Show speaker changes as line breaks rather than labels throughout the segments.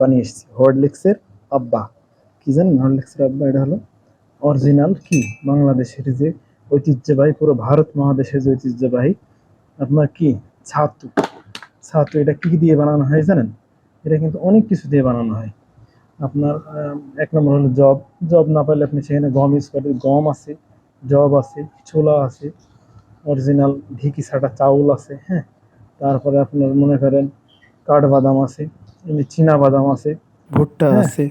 বানিয়ে এসেছি। হরলিক্সের আব্বা। কি জানেন হরলিক্সের আব্বা? এটা হলো অরিজিনাল কি? বাংলাদেশের যে ঐতিহ্যবাহী, পুরো ভারত মহাদেশের যে ঐতিহ্যবাহী, আপনার কি? ছাতু। ছাতু, এটা কি দিয়ে বানানো হয় জানেন? এটা কিন্তু অনেক কিছু দিয়ে বানানো হয়। আপনার এক নম্বর হলো জব। জব না পাইলে আপনি সেখানে গম ইউজ করেন। গম আছে, জব আছে, ছোলা আছে, অরিজিনাল ঢিকি ছাটা চাউল আছে হ্যাঁ? তারপরে আপনার মনে করেন কাঠবাদাম আছে চীনা বাদাম আছে।
ভুট্টা
হ্যাঁ।
আছে।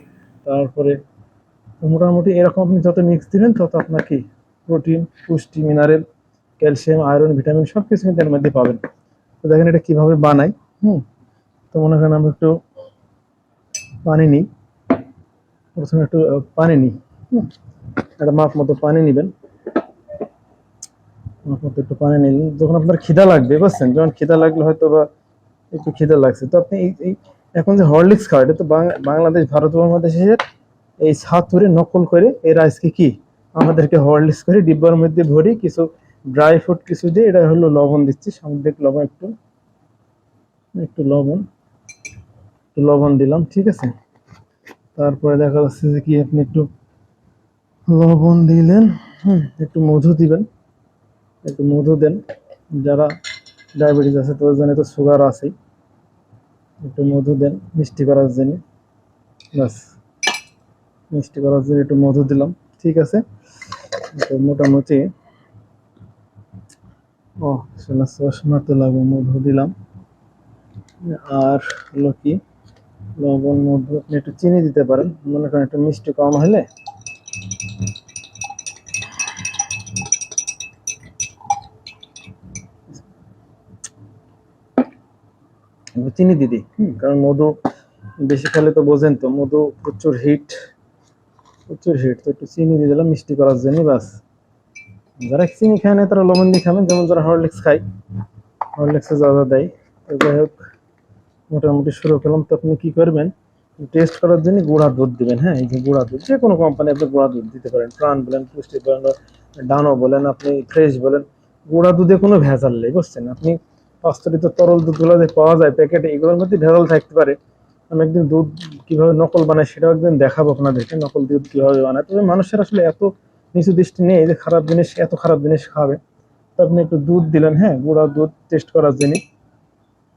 তারপরে মোটামুটি এরকম আপনি যত মিক্স দিবেন তত আপনার কি প্রোটিন পুষ্টি মিনারেল ক্যালসিয়াম আয়রন ভিটামিন সব কিছু কিন্তু এর মধ্যে পাবেন। তো দেখেন এটা কীভাবে বানাই হুম? তো মনে করেন আমরা একটু পানি নিই। প্রথমে একটু পানি নিই হুম? একটা মাপ মতো পানি নেবেন। মাপ মতো একটু পানি নিলেন। যখন আপনার খিদা লাগবে বুঝছেন? যখন খিদা লাগলে হয়তো বা একটু খিদা লাগছে। তো আপনি এই এখন যে হরলিক্স খাওয়া এটা তো বাংলাদেশ, ভারত, বাংলাদেশের এই ছাতুরে নকল করে এরা আজকে কি? আমাদেরকে হরলিক্স করে ডিব্বার মধ্যে ভরি কিছু ড্রাই ফ্রুট কিছু দিয়ে এটা হলো লবণ দিচ্ছি। সামুদ্রিক লবণ একটু একটু লবণ একটু লবণ দিলাম, ঠিক আছে? তারপরে দেখা যাচ্ছে যে কি আপনি একটু লবণ দিলেন, হুম, একটু মধু দিবেন, একটু মধু দেন। যারা ডায়াবেটিস আছে, তাদের জন্য তো সুগার আছেই। একটু মধু দেন, মিষ্টি করার জন্য। ব্যাস, মিষ্টি করার জন্য একটু মধু দিলাম। ঠিক আছে? তো মোটামুটি, ও শোনা চশমা তো লাগবে মধু দিলাম। আর হলো কি, লবণ, মধু আপনি একটু চিনি দিতে পারেন। মনে করেন একটু মিষ্টি কম হলে চিনি দিদি কারণ মধু বেশি খেলে তো বোঝেন তো মধু প্রচুর হিট প্রচুর হিট তো একটু চিনি দিয়ে দিলাম মিষ্টি করার জন্য বাস। যারা চিনি খায় না তারা লবণ দিয়ে খাবেন যেমন যারা হরলিক্স খায় হরলিক্সে যা যা দেয়। তো যাই হোক মোটামুটি শুরু করলাম। তো আপনি কি করবেন? টেস্ট করার জন্য গুঁড়া দুধ দিবেন হ্যাঁ? এই যে গুঁড়া দুধ যে কোনো কোম্পানি আপনি গুঁড়া দুধ দিতে পারেন। প্রাণ বলেন পুষ্টি বলেন ডানো বলেন আপনি ফ্রেশ বলেন গুঁড়া দুধে কোনো ভেজাল নেই বুঝছেন? আপনি পাস্তরিত তরল দুধগুলো যে পাওয়া যায়, প্যাকেটে, এগুলোর মধ্যে ভেজাল থাকতে পারে। আমি একদিন দুধ কীভাবে নকল বানাই সেটাও একদিন দেখাবো আপনাদেরকে নকল দুধ কীভাবে বানায়। তবে মানুষের আসলে এত নিচু দৃষ্টি নেই যে খারাপ জিনিস, এত খারাপ জিনিস খাবে। তো আপনি একটু দুধ দিলেন হ্যাঁ গুঁড়া দুধ টেস্ট করার জন্য।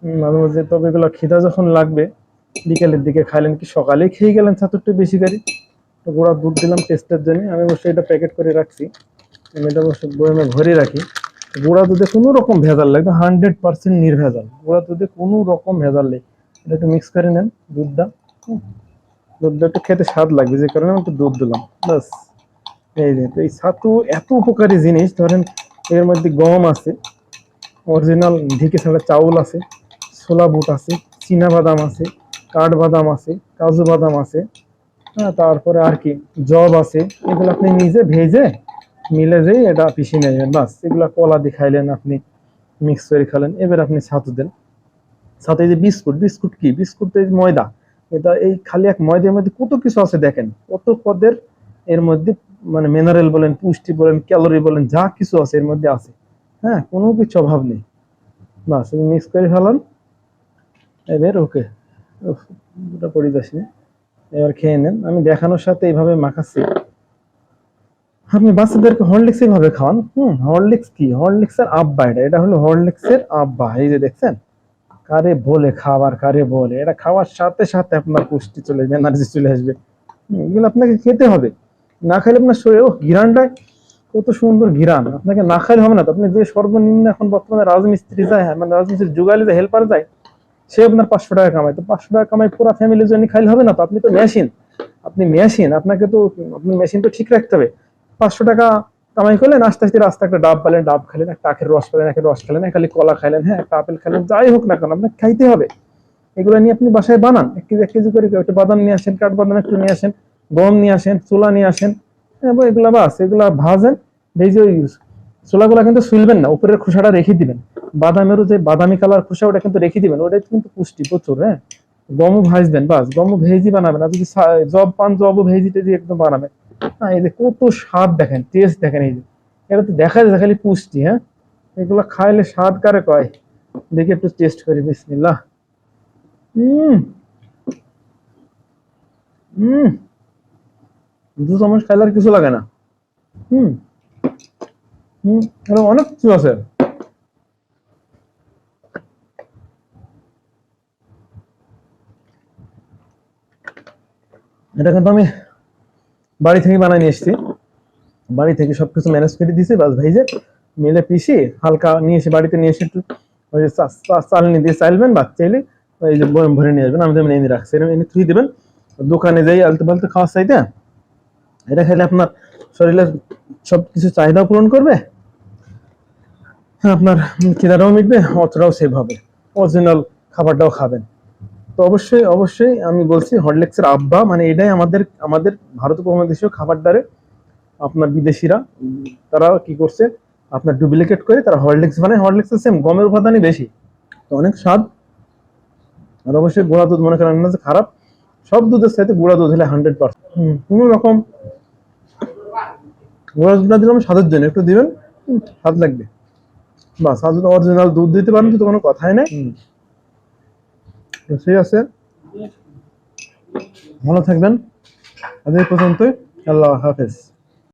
মাঝে মাঝে, তবে এগুলো খিদা যখন লাগবে, বিকেলের দিকে খাইলেন কি সকালেই খেয়ে গেলেন ছাতুরটা বেশি করে? তো গুঁড়া দুধ দিলাম টেস্টের জন্য। আমি অবশ্যই এটা প্যাকেট করে রাখছি। আমি এটা অবশ্যই বয়মে ভরে রাখি। গুঁড়া দুধে কোনো রকম ভেজাল লাগবে হান্ড্রেড পার্সেন্ট নির্ভেজাল। গুঁড়া দুধে কোনো রকম ভেজাল নেই। এটা একটু মিক্স করে নেন দুধটা। দুধটা একটু খেতে স্বাদ লাগবে, যে কারণে আমি একটু দুধ দিলাম। বাস এই যে এই ছাতু এত উপকারী জিনিস, ধরেন এর মধ্যে গম আছে অরিজিনাল ঢেকে ছাড়া চাউল আছে, ছোলা বুট আছে, চীনা বাদাম আছে কাঠবাদাম আছে, কাজু বাদাম আছে হ্যাঁ তারপরে আর কি জব আছে, এগুলো আপনি নিজে ভেজে মিলে যে এটা পিষে নেবেন বাস, এগুলো কলা দিয়ে খাইলেন আপনি মিক্স করে খালেন। এবার আপনি ছাতু দেন। এই যে বিস্কুট বিস্কুট কি? বিস্কুট তো ময়দা। এটা এই খালি এক ময়দার মধ্যে কত কিছু আছে দেখেন। কত পদের এর মধ্যে মানে মিনারেল বলেন, পুষ্টি বলেন ক্যালোরি বলেন, যা কিছু আছে এর মধ্যে আছে। হ্যাঁ কোনো কিছু অভাব নেই। বাস মিক্স করে ফেলান এবার ওকে ওটা পড়ে এবার খেয়ে নেন। আমি দেখানোর সাথে এইভাবে মাখাচ্ছি। আপনি বাচ্চাদেরকে হরলিক্স এইভাবে খাওয়ান, হুম হরলিক্স কি? হরলিক্সের আব্বা এটা এটা হলো হরলিক্সের আব্বা এই যে দেখছেন? কারে বলে খাবার, কারে বলে, এটা খাওয়ার সাথে সাথে আপনার পুষ্টি চলে আসবে এনার্জি চলে আসবে। এগুলো আপনাকে খেতে হবে। না খাইলে আপনার শরীরে ও ঘিরানটায়, কত সুন্দর ঘিরান। আপনাকে না খাইলে হবে না তো। আপনি যে সর্বনিম্ন এখন বর্তমানে রাজমিস্ত্রি যায় হ্যাঁ মানে রাজমিস্ত্রি যুগালি যে হেল্পার যায়, সে আপনার পাঁচশো টাকা কামায়। তো পাঁচশো টাকা কামায় পুরো ফ্যামিলির জন্য খাইলে হবে না তো? আপনি তো মেশিন আপনি মেশিন আপনাকে তো, আপনি মেশিন তো ঠিক রাখতে হবে। পাঁচশো টাকা কামাই করলেন, আস্তে আস্তে রাস্তা একটা ডাব পেলেন, ডাব খেলেন, একটা আখের রস পেলেন, আখের রস খেলেন, খালি কলা খাইলেন হ্যাঁ একটা আপেল খেলেন যাই হোক না কেন আপনাকে খাইতে হবে। এগুলো নিয়ে আপনি বাসায় বানান, এক কেজি এক কেজি করে একটু বাদাম নিয়ে আসেন, কাঠবাদাম একটু নিয়ে আসেন, গম নিয়ে আসেন, চুলা নিয়ে আসেন হ্যাঁ এগুলা বাস, এগুলা ভাজেন, ভেজে ওই ছোলাগুলা কিন্তু শুলবেন না, উপরের খোসাটা রেখে দিবেন। বাদামেরও যে বাদামি কালার খোসা, ওটা কিন্তু রেখে দিবেন, ওটা কিন্তু পুষ্টি প্রচুর হ্যাঁ। গমও ভাজবেন, বাস, গমও ভেজি বানাবেন, আর যদি জব পান, জবও ভেজি টেজি একদম বানাবেন। হ্যাঁ এই যে কত স্বাদ দেখেন টেস্ট দেখেন এই যে। এটা তো দেখা যায় খালি পুষ্টি হ্যাঁ? এগুলো খাইলে স্বাদ কারে কয়? দেখি একটু টেস্ট করি, বিসমিল্লাহ। হুম হুম দু চামচ খাইলে আর কিছু লাগে না। হুম হুম এরকম অনেক কিছু আছে। এটা কিন্তু আমি বাড়ি থেকে বানাই নিয়ে এসেছি। বাড়ি থেকে সবকিছু ম্যানেজ করে দিয়েছি, বাস ভাইজে মিলে পিষি, হালকা নিয়ে এসে বাড়িতে নিয়ে এসে একটু ওই যে চা- চা- চালনি দিয়ে চাইলবেন বা চাইলে ওই যে ভরে নিয়ে আসবেন, আমি তেমন এনে রাখছি এরকম এনে থুই দেবেন। দোকানে যাই আলতে পালতে খাওয়ার চাইতে এটা খেলে আপনার শরীরের সব কিছু চাহিদা পূরণ করবে, আপনার খিদাটাও মিটবে, অতটাও সেভ হবে। অরিজিনাল খাবারটাও খাবেন। তো অবশ্যই অবশ্যই আমি বলছি হরলিক্সের আব্বা মানে এটাই আমাদের আমাদের ভারত উপমহাদেশীয় খাবারটারে আপনার বিদেশিরা, তারা কি করছে? আপনার ডুপ্লিকেট করে তারা হরলিক্স বানায়। হরলিক্সের সেম গমের উপাদানই বেশি। তো অনেক স্বাদ। আর অবশ্যই গুঁড়া দুধ, মনে করেন না যে খারাপ। সব দুধের সাথে গুঁড়া দুধ হলে হান্ড্রেড পার্সেন্ট কোনো রকম গুঁড়া দুধটা দিলাম স্বাদের জন্য। একটু দিবেন স্বাদ লাগবে। বাস, আর যদি অরিজিনাল দুধ দিতে পারেন, তো কোনো কথাই নেই। তো ঠিক আছে। ভালো থাকবেন। আজ এই পর্যন্তই। আল্লাহ হাফেজ।